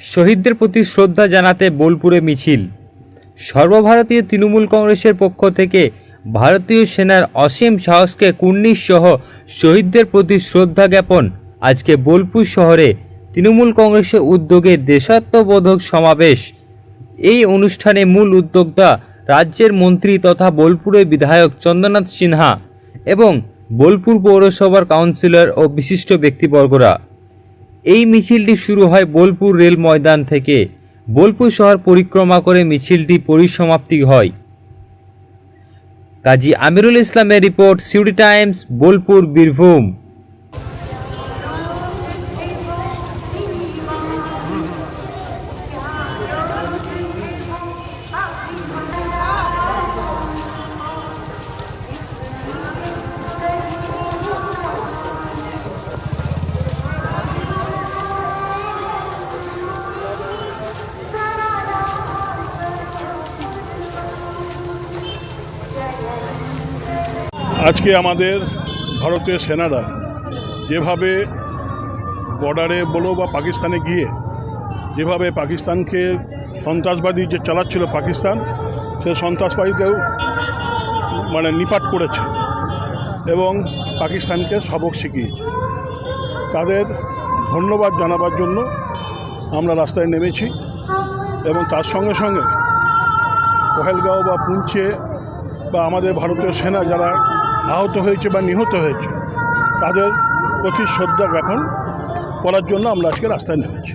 শহীদদের প্রতি শ্রদ্ধা জানাতে বোলপুরে মিছিল। সর্বভারতীয় তৃণমূল কংগ্রেসের পক্ষ থেকে ভারতীয় সেনার অসীম সাহসকে কুর্নিশ সহ শহীদদের প্রতি শ্রদ্ধা জ্ঞাপন। আজকে বোলপুর শহরে তৃণমূল কংগ্রেসের উদ্যোগে দেশাত্মবোধক সমাবেশ। এই অনুষ্ঠানে মূল উদ্যোক্তা রাজ্যের মন্ত্রী তথা বোলপুরের বিধায়ক চন্দ্রনাথ সিনহা এবং বোলপুর পৌরসভার কাউন্সিলর ও বিশিষ্ট ব্যক্তিবর্গরা। এই মিছিলটি শুরু হয় বোলপুর রেল ময়দান থেকে। বোলপুর শহর পরিক্রমা করে মিছিলটি পরিসমাপ্তি হয়। কাজী আমিরুল ইসলামের রিপোর্ট সিউডি টাইমস, বোলপুর, বীরভূম। আজকে আমাদের ভারতীয় সেনারা যেভাবে বর্ডারে বলো বা পাকিস্তানে গিয়ে যেভাবে পাকিস্তানকে সন্ত্রাসবাদী যে চালাচ্ছিল পাকিস্তান, সে সন্ত্রাসবাদীকেও মানে নিপাট করেছে এবং পাকিস্তানকে সবক শিখিয়েছে। তাদের ধন্যবাদ জানাবার জন্য আমরা রাস্তায় নেমেছি এবং তার সঙ্গে সঙ্গে পহেলগাঁও বা পুঞ্চে বা আমাদের ভারতীয় সেনা যারা আহত হয়েছে বা নিহত হয়েছে, তাদের প্রতি শ্রদ্ধা জ্ঞাপন করার জন্য আমরা আজকে রাস্তায় নেমেছি।